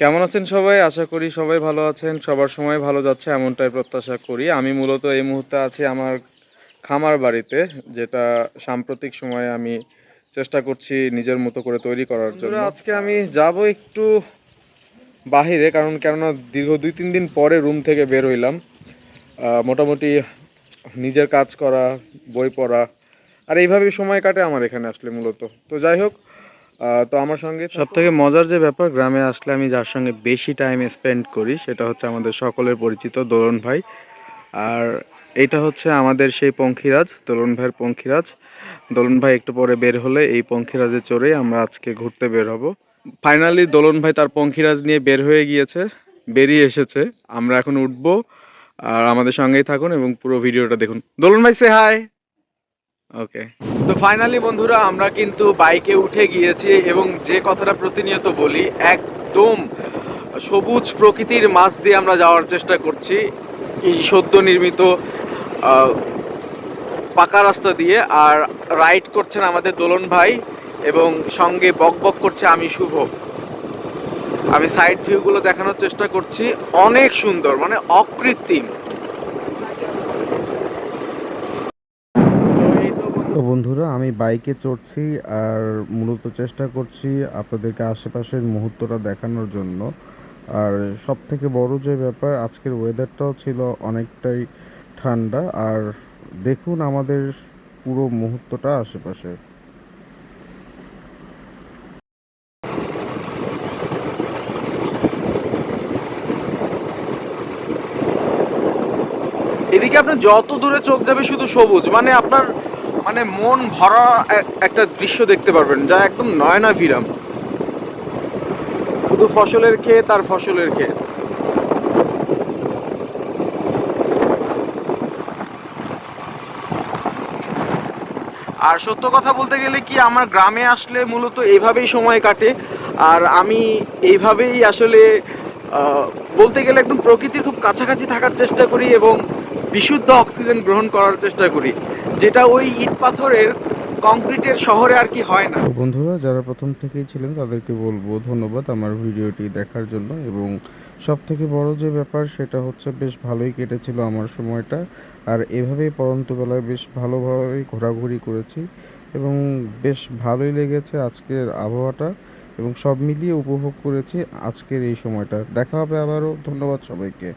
কেমন আছেন সবাই? আশা করি সবাই ভালো আছেন। সবার সময় ভালো যাচ্ছে, এমনটাই প্রত্যাশা করি। আমি মূলত এই মুহূর্তে আছি আমার খামার বাড়িতে, যেটা সাম্প্রতিক সময়ে আমি চেষ্টা করছি নিজের মতো করে তৈরি করার জন্য। আজকে আমি যাব একটু বাহিরে, কারণ কেননা দীর্ঘ দুই তিন দিন পরে রুম থেকে বের হইলাম। মোটামুটি নিজের কাজ করা, বই পড়া, আর এইভাবেই সময় কাটে আমার এখানে আসলে মূলত। তো যাই হোক তো আমার সঙ্গে সব থেকে মজার যে ব্যাপার, গ্রামে আসলে আমি যার সঙ্গে বেশি টাইম স্পেন্ড করি, সেটা হচ্ছে আমাদের সকলের পরিচিত দোলন ভাই। আর এটা হচ্ছে আমাদের সেই পঙ্খিরাজ, দোলন ভাইয়ের পঙ্খিরাজ। দোলন ভাই একটু পরে বের হলে এই পঙ্খিরাজে চড়েই আমরা আজকে ঘুরতে বের হব। ফাইনালি দোলন ভাই তার পঙ্খিরাজ নিয়ে বের হয়ে গিয়েছে, বেরিয়ে এসেছে। আমরা এখন উঠবো, আর আমাদের সঙ্গেই থাকুন এবং পুরো ভিডিওটা দেখুন। দোলন ভাই সে হাই ওকে। তো ফাইনালি বন্ধুরা, আমরা কিন্তু বাইকে উঠে গিয়েছি এবং যে কথাটা প্রতিনিয়ত বলি, একদম সবুজ প্রকৃতির মাছ দিয়ে আমরা যাওয়ার চেষ্টা করছি। এই সদ্য নির্মিত পাকা রাস্তা দিয়ে। আর রাইড করছেন আমাদের দোলন ভাই এবং সঙ্গে বক বক করছে আমি, শুভ। আমি সাইড ভিউগুলো দেখানোর চেষ্টা করছি। অনেক সুন্দর মানে অকৃত্রিম। তো বন্ধুরা, আমি বাইকে চড়ছি আর মূলত চেষ্টা করছি আপনাদেরকে আশেপাশের মুহূর্তটা দেখানোর জন্য। আর সব থেকে বড় যে ব্যাপার, আজকের ওয়েদারটাও ছিল অনেকটাই ঠান্ডা। আর দেখুন আমাদের পুরো মুহূর্তটা আশেপাশের। এদিকে আপনার যত দূরে চোখ যাবে শুধু সবুজ মানে আপনার মানে মন ভরা একটা দৃশ্য দেখতে পারবেন, যা একদম নয়না ভিরাম শুধু ফসলের ক্ষেত আর ফসলের ক্ষেত। আর সত্য কথা বলতে গেলে কি, আমার গ্রামে আসলে মূলত এইভাবেই সময় কাটে, আর আমি এইভাবেই আসলে বলতে গেলে একদম প্রকৃতির খুব কাছাকাছি থাকার চেষ্টা করি এবং বিশুদ্ধ অক্সিজেন গ্রহণ করার চেষ্টা করি, যেটা ওই ইট পাথরের কংক্রিটের শহরে আর কি হয় না। বন্ধুরা, যারা প্রথম থেকেই ছিলেন, তাদেরকে বলব ধন্যবাদ আমার ভিডিওটি দেখার জন্য। এবং সব থেকে বড় যে ব্যাপার, সেটা হচ্ছে বেশ ভালোই কেটেছিল আমার সময়টা। আর এভাবেই পরন্তবেলায় বেশ ভালোভাবেই ঘোরাঘুরি করেছি এবং বেশ ভালোই লেগেছে আজকের আবহাওয়াটা। এবং সব মিলিয়ে উপভোগ করেছি আজকের এই সময়টা। দেখা হবে আবারও। ধন্যবাদ সবাইকে।